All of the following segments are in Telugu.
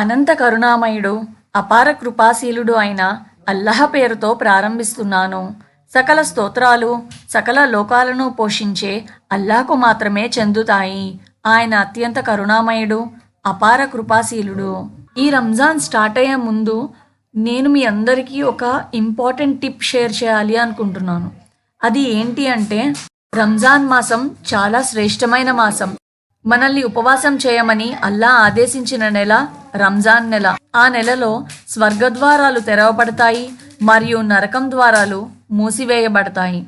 అనంత కరుణామయుడు అపార కృపాశీలుడు అయిన అల్లహ పేరుతో ప్రారంభిస్తున్నాను. సకల స్తోత్రాలు సకల లోకాలను పోషించే అల్లాహకు మాత్రమే చెందుతాయి. ఆయన అత్యంత కరుణామయుడు అపార కృపాశీలుడు. ఈ రంజాన్ స్టార్ట్ అయ్యే ముందు నేను మీ అందరికీ ఒక ఇంపార్టెంట్ టిప్ షేర్ చేయాలి అనుకుంటున్నాను. అది ఏంటి అంటే రంజాన్ మాసం చాలా శ్రేష్టమైన మాసం. మనల్ని ఉపవాసం చేయమని అల్లా ఆదేశించిన నెల రంజాన్ నెల. ఆ నెలలో స్వర్గద్వారాలు తెరవబడతాయి మరియు నరకం ద్వారాలు మూసివేయబడతాయి.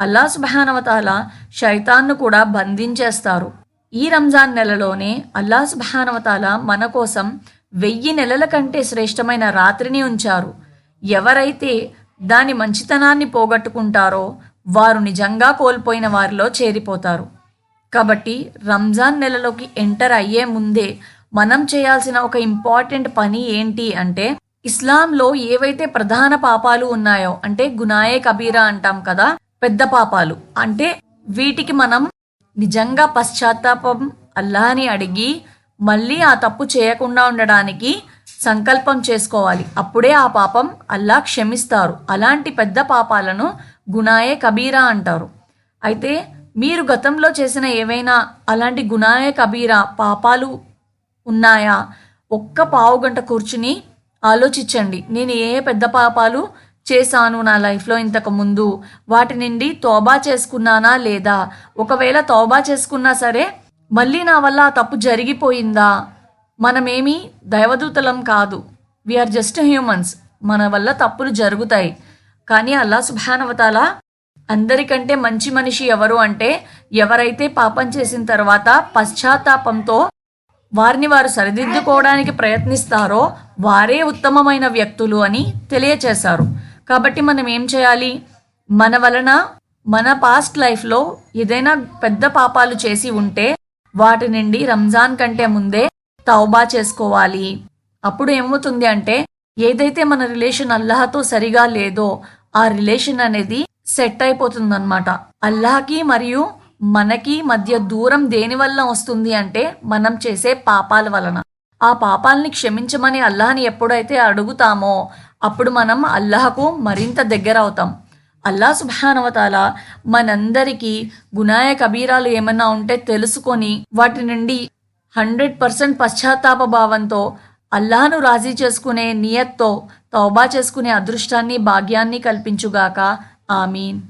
అల్లా సుబహానవతాల శైతాన్ను కూడా బంధించేస్తారు. ఈ రంజాన్ నెలలోనే అల్లా సుబహానవతాల మన కోసం వెయ్యి నెలల కంటే శ్రేష్టమైన రాత్రిని ఉంచారు. ఎవరైతే దాని మంచితనాన్ని పోగొట్టుకుంటారో వారు నిజంగా కోల్పోయిన వారిలో చేరిపోతారు. కాబట్టి రంజాన్ నెలలోకి ఎంటర్ అయ్యే ముందే మనం చేయాల్సిన ఒక ఇంపార్టెంట్ పని ఏంటి అంటే ఇస్లాంలో ఏవైతే ప్రధాన పాపాలు ఉన్నాయో అంటే గునాయే కబీరా అంటాం కదా పెద్ద పాపాలు అంటే వీటికి మనం నిజంగా పశ్చాత్తాపం అల్లాని అడిగి మళ్ళీ ఆ తప్పు చేయకుండా ఉండడానికి సంకల్పం చేసుకోవాలి. అప్పుడే ఆ పాపం అల్లా క్షమిస్తారు. అలాంటి పెద్ద పాపాలను గునాయే కబీరా అంటారు. అయితే మీరు గతంలో చేసిన ఏవైనా అలాంటి గునాయే కబీరా పాపాలు ఉన్నాయా? ఒక్క పావు గంట కూర్చుని ఆలోచించండి. నేను ఏ పెద్ద పాపాలు చేశాను నా లైఫ్లో ఇంతకు ముందు? వాటి నుండి తోబా చేసుకున్నానా లేదా? ఒకవేళ తోబా చేసుకున్నా సరే మళ్ళీ నా వల్ల ఆ తప్పు జరిగిపోయిందా? మనమేమి దైవదూతలం కాదు. వీఆర్ జస్ట్ హ్యూమన్స్ మన వల్ల తప్పులు జరుగుతాయి. కానీ అల్లా సుభానవతాల అందరికంటే మంచి మనిషి ఎవరు అంటే ఎవరైతే పాపం చేసిన తర్వాత పశ్చాత్తాపంతో వారిని వారు సరిదిద్దుకోవడానికి ప్రయత్నిస్తారో వారే ఉత్తమమైన వ్యక్తులు అని తెలియచేశారు. కాబట్టి మనం ఏం చేయాలి? మన వలన మన పాస్ట్ లైఫ్లో ఏదైనా పెద్ద పాపాలు చేసి ఉంటే వాటి నుండి రంజాన్ కంటే ముందే తౌబా చేసుకోవాలి. అప్పుడు ఏమవుతుంది అంటే ఏదైతే మన రిలేషన్ అల్లాహతో సరిగా లేదో ఆ రిలేషన్ అనేది సెట్ అయిపోతుందన్నమాట. అల్లాహకి మరియు మనకి మధ్య దూరం దేని వల్ల వస్తుంది అంటే మనం చేసే పాపాల వలన. ఆ పాపాలని క్షమించమని అల్లాహని ఎప్పుడైతే అడుగుతామో అప్పుడు మనం అల్లాహకు మరింత దగ్గర అవుతాం. అల్లా సుభానవతాల మనందరికీ గునాయ కబీరాలు ఏమన్నా ఉంటే తెలుసుకొని వాటి నుండి హండ్రెడ్ పర్సెంట్ పశ్చాత్తాప భావంతో అల్లాహను రాజీ చేసుకునే నియత్తో తౌబా చేసుకునే అదృష్టాన్ని భాగ్యాన్ని కల్పించుగాక. ఆమీన్.